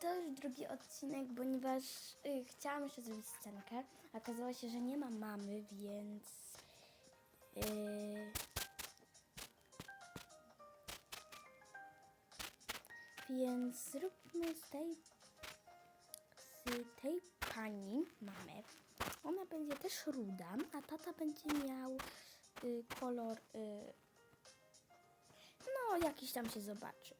to już drugi odcinek, ponieważ y, chciałam jeszcze zrobić scenkę. Okazało się, że nie ma mamy, więc... Y, więc zróbmy z tej, z tej pani mamę. Ona będzie też ruda, a tata będzie miał y, kolor... Y, no, jakiś tam się zobaczy.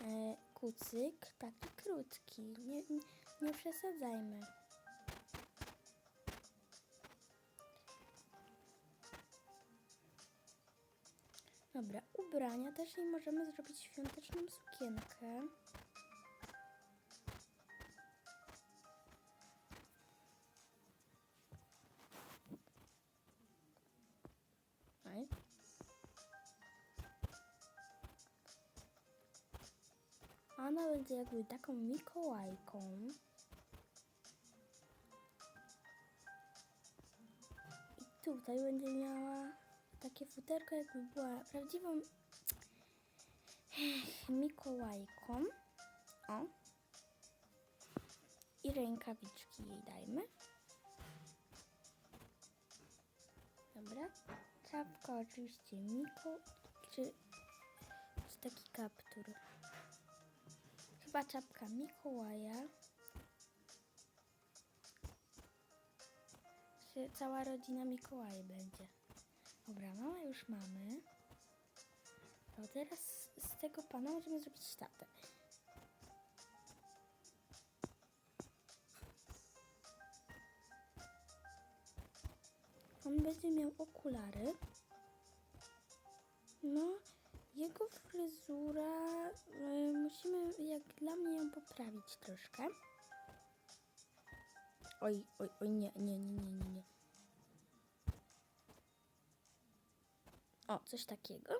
E, kucyk taki krótki. Nie, nie, nie przesadzajmy. Dobra, ubrania też jej możemy zrobić świąteczną sukienkę. Ona będzie jakby taką Mikołajką. I tutaj będzie miała takie futerko, jakby była prawdziwą Mikołajką. O. I rękawiczki jej dajmy. Dobra. Czapka oczywiście Miko... Czy, czy taki kaptur? Chyba czapka Mikołaja. Cała rodzina Mikołaj będzie. Dobra, mama już mamy. To teraz z tego pana możemy zrobić tatę. On będzie miał okulary. No, jego fryzura y, musimy, jak dla mnie, ją poprawić troszkę. Oj, oj, oj, nie, nie, nie, nie, nie, nie. O, coś takiego.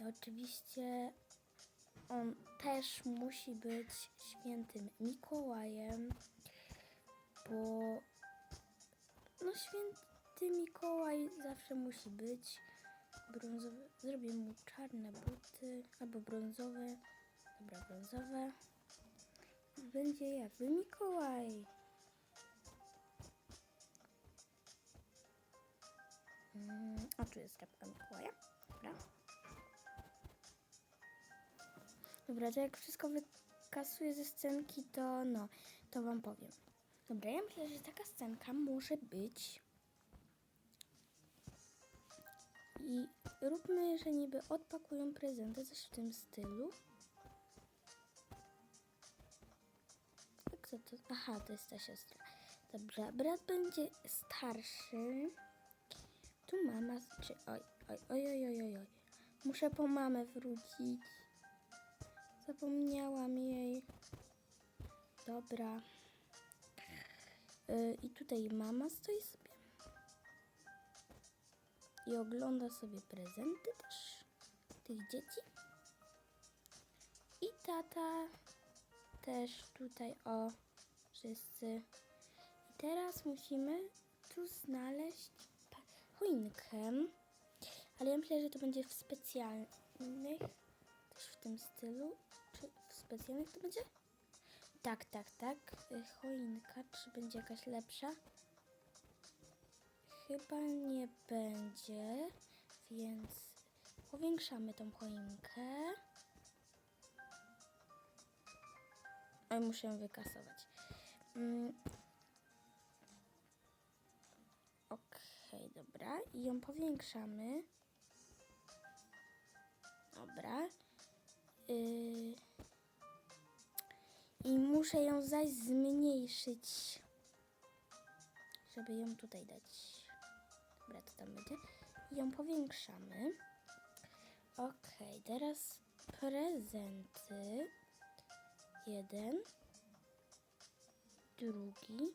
I oczywiście on też musi być świętym Mikołajem, bo no święty Mikołaj zawsze musi być brązowy. Zrobię mu czarne buty albo brązowe. Dobra, brązowe. Będzie jakby Mikołaj. Mm, tu jest czapka Mikołaja. Dobra. Dobra, to jak wszystko wykasuję ze scenki, to no, to wam powiem. Dobra, ja myślę, że taka scenka może być. I róbmy, że niby odpakują prezenty, coś w tym stylu. Co to? Aha, to jest ta siostra. Dobra, brat będzie starszy. Tu mama, czy oj, oj, oj, oj, oj, oj, oj. Muszę po mamę wrócić. Zapomniałam jej. Dobra. Yy, I tutaj mama stoi sobie. I ogląda sobie prezenty też tych dzieci. I tata też tutaj, o, wszyscy. I teraz musimy tu znaleźć choinkę. Ale ja myślę, że to będzie w specjalnych, też w tym stylu. Czy w specjalnych to będzie? Tak, tak, tak. Y, Choinka, czy będzie jakaś lepsza? Chyba nie będzie, więc powiększamy tą choinkę. Oj, muszę ją wykasować. Mm. Okej, dobra. I ją powiększamy. Dobra. Yy. I muszę ją zaś zmniejszyć, żeby ją tutaj dać. Dobra, to tam będzie. I ją powiększamy. Okej, teraz prezenty. Jeden. Drugi.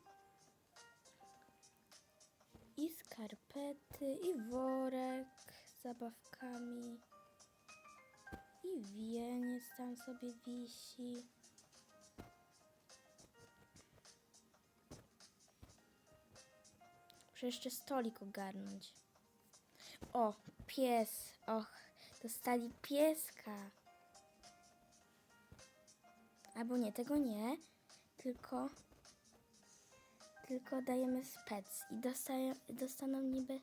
I skarpety, i worek z zabawkami. I wieniec tam sobie wisi. Muszę jeszcze stolik ogarnąć. O, pies. Och, dostali pieska. Albo nie, tego nie, tylko tylko dajemy spec i dostają, dostaną niby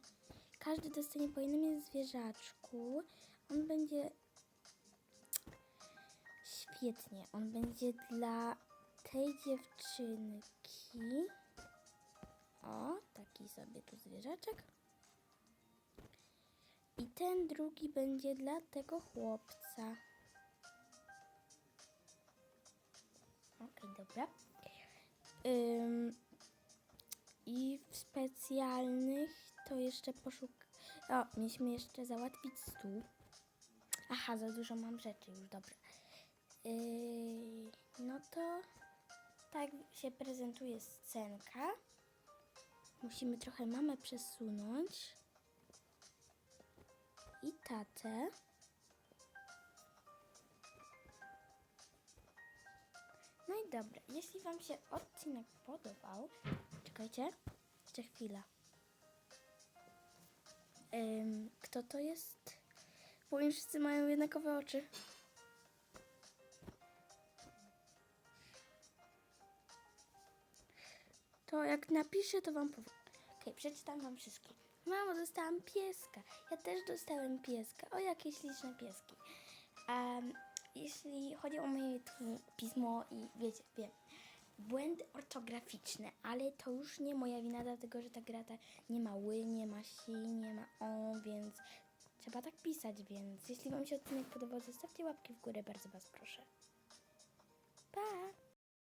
każdy dostanie po jednym zwierzaczku. On będzie świetnie. On będzie dla tej dziewczynki. O, taki sobie tu zwierzaczek. I ten drugi będzie dla tego chłopca. Okej, dobra. Ym, I w specjalnych to jeszcze poszuk... O, mieliśmy jeszcze załatwić stół. Aha, za dużo mam rzeczy już, dobra. Yy, no to tak się prezentuje scenka. Musimy trochę mamę przesunąć. I tatę. No i dobra, jeśli Wam się odcinek podobał, czekajcie, jeszcze chwila. Ym, kto to jest? Bo im wszyscy mają jednakowe oczy. To jak napiszę, to Wam powiem. Okej, przeczytam Wam wszystkie. Mamo, dostałam pieska. Ja też dostałem pieska. O, jakie śliczne pieski. Em, jeśli chodzi o moje pismo i wiecie, wiem, błędy ortograficzne, ale to już nie moja wina, dlatego że ta gra ta nie ma ły, nie ma si, nie ma o, więc trzeba tak pisać, więc jeśli Wam się odcinek podobał, zostawcie łapki w górę, bardzo Was proszę. Pa!